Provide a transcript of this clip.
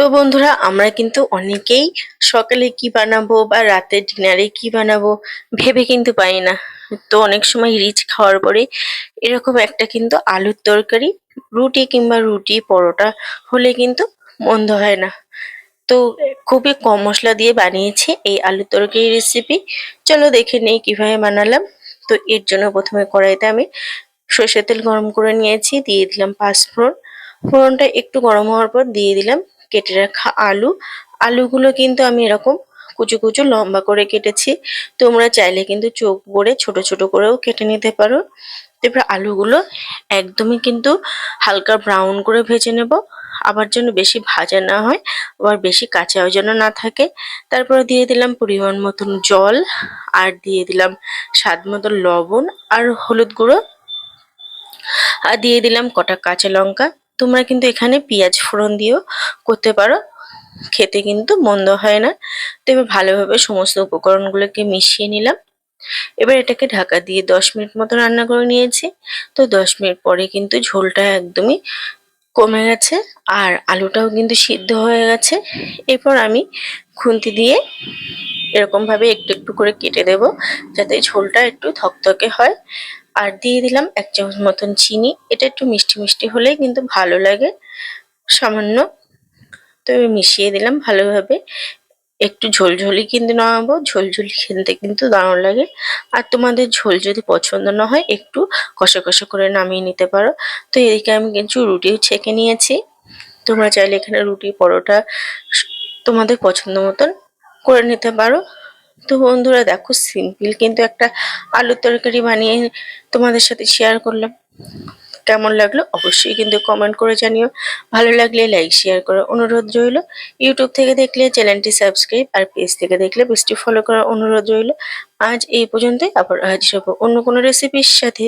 তো বন্ধুরা, আমরা কিন্তু অনেকেই সকালে কি বানাবো বা রাতের ডিনারে কি বানাবো ভেবে কিন্তু পাই না। তো অনেক সময় রিচ খাওয়ার পরে এরকম একটা কিন্তু আলুর তরকারি, রুটি কিংবা রুটি পরোটা হলে কিন্তু মন্দ হয় না। তো খুবই কম মশলা দিয়ে বানিয়েছি এই আলুর তরকারি রেসিপি চলো দেখে নেই কীভাবে বানালাম। তো এর জন্য প্রথমে কড়াইতে আমি সর্ষের তেল গরম করে নিয়েছি, দিয়ে দিলাম পাঁচ ফোড়ন। ফোড়নটা একটু গরম হওয়ার পর দিয়ে দিলাম কেটে রাখা আলু। আলুগুলো কিন্তু আমি এরকম কুচু কুচু লম্বা করে কেটেছি। তোমরা চাইলে কিন্তু চোখ করে ছোট ছোট করেও কেটে নিতে পারো। এবার আলুগুলো একদমই কিন্তু হালকা ব্রাউন করে ভেজে নেব। আবার যেন বেশি ভাজা না হয়, আবার বেশি কাঁচাও যেন না থাকে। তারপরে দিয়ে দিলাম পরিমাণ মতন জল, আর দিয়ে দিলাম স্বাদ মতন লবণ আর হলুদ গুঁড়ো। আর দিয়ে দিলাম কটা কাঁচা লঙ্কা। তোমরা কিন্তু এখানে পেঁয়াজ ফোড়ন দিয়েও করতে পারো। খেতে কিন্তু মন্দ হয় না। তো এবার ভালোভাবে সমস্ত উপকরণগুলোকে মিশিয়ে নিলাম। এবার এটাকে ঢাকা দিয়ে দশ মিনিট মতো রান্না করে নিয়েছি। তো দশ মিনিট পরে কিন্তু ঝোলটা একদমই কমে গেছে আর আলুটাও কিন্তু সিদ্ধ হয়ে গেছে। এরপর আমি খুন্তি দিয়ে এরকমভাবে একটু একটু করে কেটে দেব যাতে ঝোলটা একটু থকথকে হয়। আর দিয়ে দিলাম এক চামচ মতন চিনি। এটা একটু মিষ্টি মিষ্টি হলেই কিন্তু ভালো লাগে। সামান্য তো মিশিয়ে দিলাম ভালোভাবে। একটু ঝোলঝোলি কিন্তু নামাবো। ঝোলঝোলি খেতে কিন্তু দারুণ লাগে। আর তোমাদের ঝোল যদি পছন্দ না হয়, একটু কষা কষা করে নামিয়ে নিতে পারো। তো এদিকে আমি কিছু রুটিও ছেঁকে নিয়েছি। তোমরা চাইলে এখানে রুটি, পরোটা, তোমাদের পছন্দ মতন করে নিতে পারো। তো বন্ধুরা দেখো, সিম্পল কিন্তু একটা আলুর তরকারি বানিয়ে তোমাদের সাথে শেয়ার করলাম। কেমন লাগল অবশ্যই কিন্তু কমেন্ট করে জানিও। ভালো লাগলে লাইক শেয়ার করো অনুরোধ রইল। ইউটিউব থেকে দেখলে চ্যানেলটি সাবস্ক্রাইব আর পেজ থেকে দেখলে পেজটি ফলো করার অনুরোধ রইল। আজ এই পর্যন্তই, আবার হাজির হব অন্য কোনো রেসিপির সাথে।